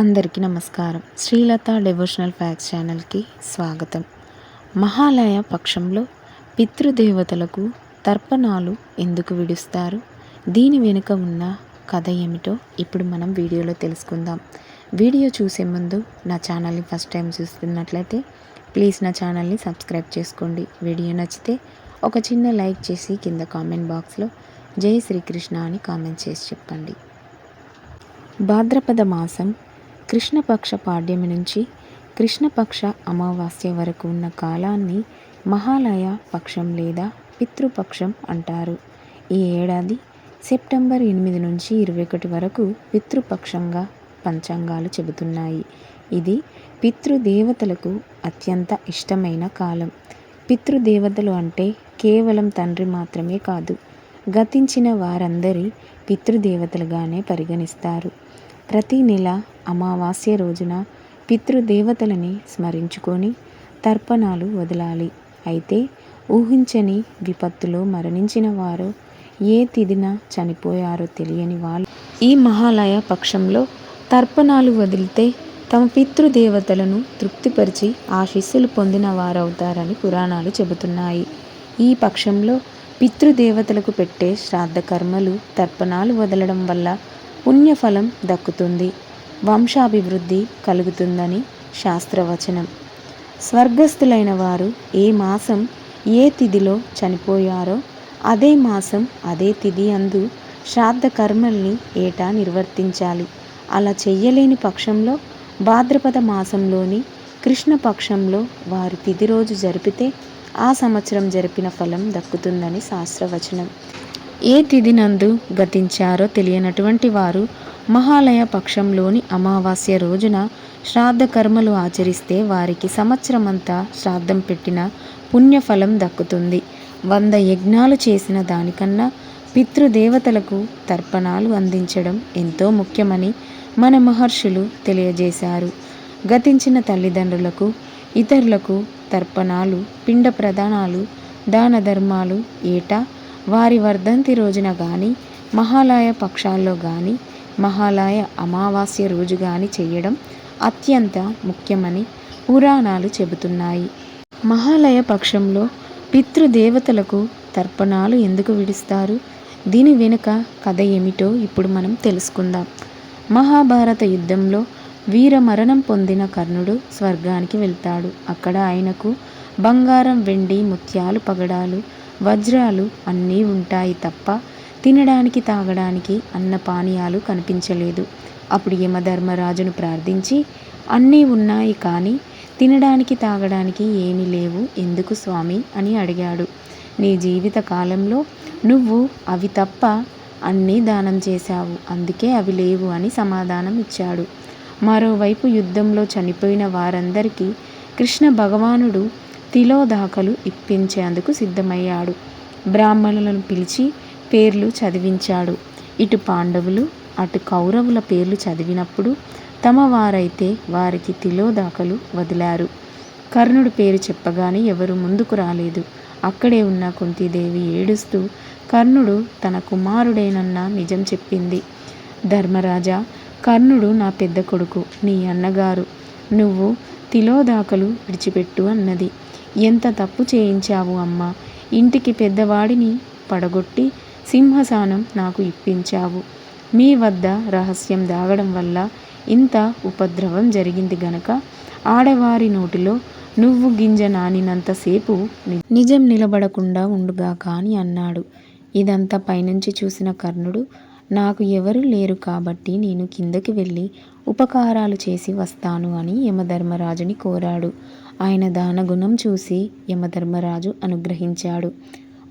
అందరికీ నమస్కారం. Srilatha devotional fax ఛానల్కి స్వాగతం. మహాలయ పక్షంలో పితృదేవతలకు తర్పణాలు ఎందుకు విడుస్తారు? దీని వెనుక ఉన్న కథ ఏమిటో ఇప్పుడు మనం వీడియోలో తెలుసుకుందాం. వీడియో చూసే ముందు నా ఛానల్ని ఫస్ట్ టైం చూస్తున్నట్లయితే ప్లీజ్ నా ఛానల్ని సబ్స్క్రైబ్ చేసుకోండి. వీడియో నచ్చితే ఒక చిన్న లైక్ చేసి కింద కామెంట్ బాక్స్లో జై శ్రీకృష్ణ అని కామెంట్ చేసి చెప్పండి. భాద్రపద మాసం కృష్ణపక్ష పాడ్యమి నుంచి కృష్ణపక్ష అమావాస్య వరకు ఉన్న కాలాన్ని మహాలయ పక్షం లేదా పితృపక్షం అంటారు. ఈ ఏడాది సెప్టెంబర్ ఎనిమిది నుంచి ఇరవై ఒకటి వరకు పితృపక్షంగా పంచాంగాలు చెబుతున్నాయి. ఇది పితృదేవతలకు అత్యంత ఇష్టమైన కాలం. పితృదేవతలు అంటే కేవలం తండ్రి మాత్రమే కాదు గతించిన వారందరి పితృదేవతలుగానే పరిగణిస్తారు. ప్రతి నెల అమావాస్య రోజున పితృదేవతలని స్మరించుకొని తర్పణాలు వదలాలి. అయితే ఊహించని విపత్తులో మరణించిన వారు ఏ తిదిన చనిపోయారో తెలియని వాళ్ళు ఈ మహాలయ పక్షంలో తర్పణాలు వదిలితే తమ పితృదేవతలను తృప్తిపరిచి ఆశీస్సులు పొందిన వారవుతారని పురాణాలు చెబుతున్నాయి. ఈ పక్షంలో పితృదేవతలకు పెట్టే శ్రాద్ధ కర్మలు తర్పణాలు వదలడం వల్ల పుణ్యఫలం దక్కుతుంది. వంశాభివృద్ధి కలుగుతుందని శాస్త్రవచనం. స్వర్గస్థులైన వారు ఏ మాసం ఏ తిథిలో చనిపోయారో అదే మాసం అదే తిథి అందు శ్రాద్ధ కర్మల్ని ఏటా నిర్వర్తించాలి. అలా చెయ్యలేని పక్షంలో భాద్రపద మాసంలోని కృష్ణపక్షంలో వారి తిథి రోజు జరిపితే ఆ సంవత్సరం జరిపిన ఫలం దక్కుతుందని శాస్త్రవచనం. ఏ తిథి నందు గతించారో తెలియనటువంటి వారు మహాలయ పక్షంలోని అమావాస్య రోజున శ్రాద్ధ కర్మలు ఆచరిస్తే వారికి సంవత్సరమంతా శ్రాద్ధం పెట్టిన పుణ్యఫలం దక్కుతుంది. వంద యజ్ఞాలు చేసిన దానికన్నా పితృదేవతలకు తర్పణాలు అందించడం ఎంతో ముఖ్యమని మన మహర్షులు తెలియజేశారు. గతించిన తల్లిదండ్రులకు ఇతరులకు తర్పణాలు పిండ ప్రదానాలు దాన ధర్మాలు ఏటా వారి వర్ధంతి రోజున కానీ మహాలయ పక్షాల్లో కానీ మహాలయ అమావాస్య రోజు కానీ చేయడం అత్యంత ముఖ్యమని పురాణాలు చెబుతున్నాయి. మహాలయ పక్షంలో పితృదేవతలకు తర్పణాలు ఎందుకు విడుస్తారు? దీని వెనుక కథ ఏమిటో ఇప్పుడు మనం తెలుసుకుందాం. మహాభారత యుద్ధంలో వీరమరణం పొందిన కర్ణుడు స్వర్గానికి వెళ్తాడు. అక్కడ ఆయనకు బంగారం వెండి ముత్యాలు పగడాలు వజ్రాలు అన్నీ ఉంటాయి తప్ప తినడానికి తాగడానికి అన్న పానీయాలు కనిపించలేదు. అప్పుడు యమధర్మరాజును ప్రార్థించి అన్నీ ఉన్నాయి కానీ తినడానికి తాగడానికి ఏమీ లేవు. ఎందుకు స్వామి? అని అడిగాడు. నీ జీవిత కాలంలో నువ్వు అవి తప్ప అన్నీ దానం చేశావు. అందుకే అవి లేవు అని సమాధానం ఇచ్చాడు. మరోవైపు యుద్ధంలో చనిపోయిన వారందరికీ కృష్ణ భగవానుడు తిలోదాకలు ఇప్పించేందుకు సిద్ధమయ్యాడు. బ్రాహ్మణులను పిలిచి పేర్లు చదివించాడు. ఇటు పాండవులు అటు కౌరవుల పేర్లు చదివినప్పుడు తమ వారైతే వారికి తిలోదాకలు వదిలారు. కర్ణుడు పేరు చెప్పగానే ఎవరు ముందుకు రాలేదు. అక్కడే ఉన్న కుంతీదేవి ఏడుస్తూ కర్ణుడు తన కుమారుడేనన్న నిజం చెప్పింది. ధర్మరాజా కర్ణుడు నా పెద్ద కొడుకు నీ అన్నగారు. నువ్వు తిలోదాకలు విడిచిపెట్టు అన్నది. ఎంత తప్పు చేయించావు అమ్మా? ఇంటికి పెద్దవాడిని పడగొట్టి సింహసానం నాకు ఇప్పించావు. మీ వద్ద రహస్యం దాగడం వల్ల ఇంత ఉపద్రవం జరిగింది గనక ఆడవారి నోటిలో నువ్వు గింజ నానినంతసేపు నిజం నిలబడకుండా ఉండుగా అని అన్నాడు. ఇదంతా పైనుంచి చూసిన కర్ణుడు నాకు ఎవరు లేరు కాబట్టి నేను కిందకి వెళ్ళి ఉపకారాలు చేసి వస్తాను అని యమధర్మరాజుని కోరాడు. ఆయన దానగుణం చూసి యమధర్మరాజు అనుగ్రహించాడు.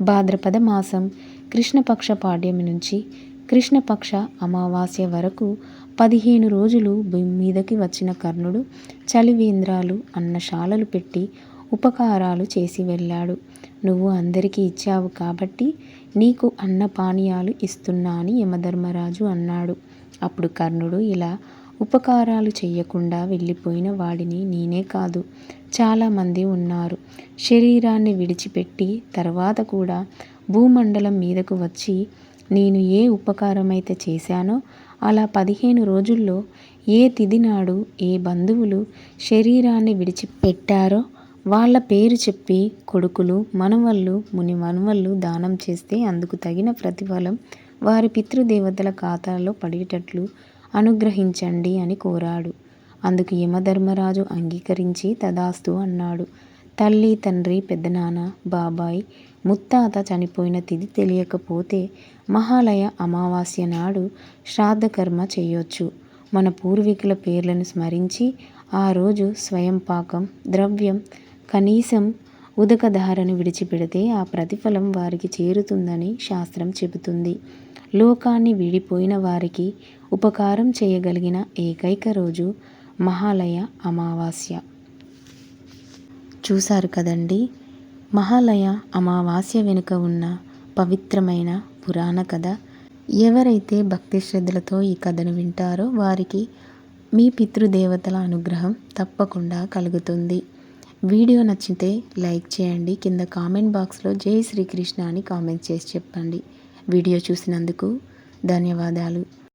భాద్రపద మాసం కృష్ణపక్ష పాడ్యమి నుంచి కృష్ణపక్ష అమావాస్య వరకు పదిహేను రోజులు భూమి మీదకి వచ్చిన కర్ణుడు చలివేంద్రాలు అన్నశాలలు పెట్టి ఉపకారాలు చేసి వెళ్ళాడు. నువ్వు అందరికీ ఇచ్చావు కాబట్టి నీకు అన్న పానీయాలు ఇస్తున్నా అని యమధర్మరాజు అన్నాడు. అప్పుడు కర్ణుడు ఇలా ఉపకారాలు చేయకుండా వెళ్ళిపోయిన వాడిని నేనే కాదు. చాలామంది ఉన్నారు. శరీరాన్ని విడిచిపెట్టి తర్వాత కూడా భూమండలం మీదకు వచ్చి నేను ఏ ఉపకారమైతే చేశానో అలా పదిహేను రోజుల్లో ఏ తిదినాడు ఏ బంధువులు శరీరాన్ని విడిచిపెట్టారో వాళ్ళ పేరు చెప్పి కొడుకులు మనవళ్ళు ముని మనవళ్ళు దానం చేస్తే అందుకు తగిన ప్రతిఫలం వారి పితృదేవతల ఖాతాలో పడేటట్లు అనుగ్రహించండి అని కోరాడు. అందుకు యమధర్మరాజు అంగీకరించి తదాస్తు అన్నాడు. తల్లి తండ్రి పెద్దనాన్న బాబాయ్ ముత్తాత చనిపోయిన తిథి తెలియకపోతే మహాలయ అమావాస్య నాడు శ్రాద్ధకర్మ చేయొచ్చు. మన పూర్వీకుల పేర్లను స్మరించి ఆ రోజు స్వయం పాకం ద్రవ్యం కనీసం ఉదకధారను విడిచిపెడితే ఆ ప్రతిఫలం వారికి చేరుతుందని శాస్త్రం చెబుతుంది. లోకాన్ని విడిపోయిన వారికి ఉపకారం చేయగలిగిన ఏకైక రోజు మహాలయ అమావాస్య. చూశారు కదండి? మహాలయ అమావాస్య వెనుక ఉన్న పవిత్రమైన పురాణ కథ. ఎవరైతే భక్తి శ్రద్ధలతో ఈ కథను వింటారో వారికి మీ పితృదేవతల అనుగ్రహం తప్పకుండా కలుగుతుంది. వీడియో నచ్చితే లైక్ చేయండి. కింద కామెంట్ బాక్స్లో జై శ్రీకృష్ణ అని కామెంట్ చేసి చెప్పండి. వీడియో చూసినందుకు ధన్యవాదాలు.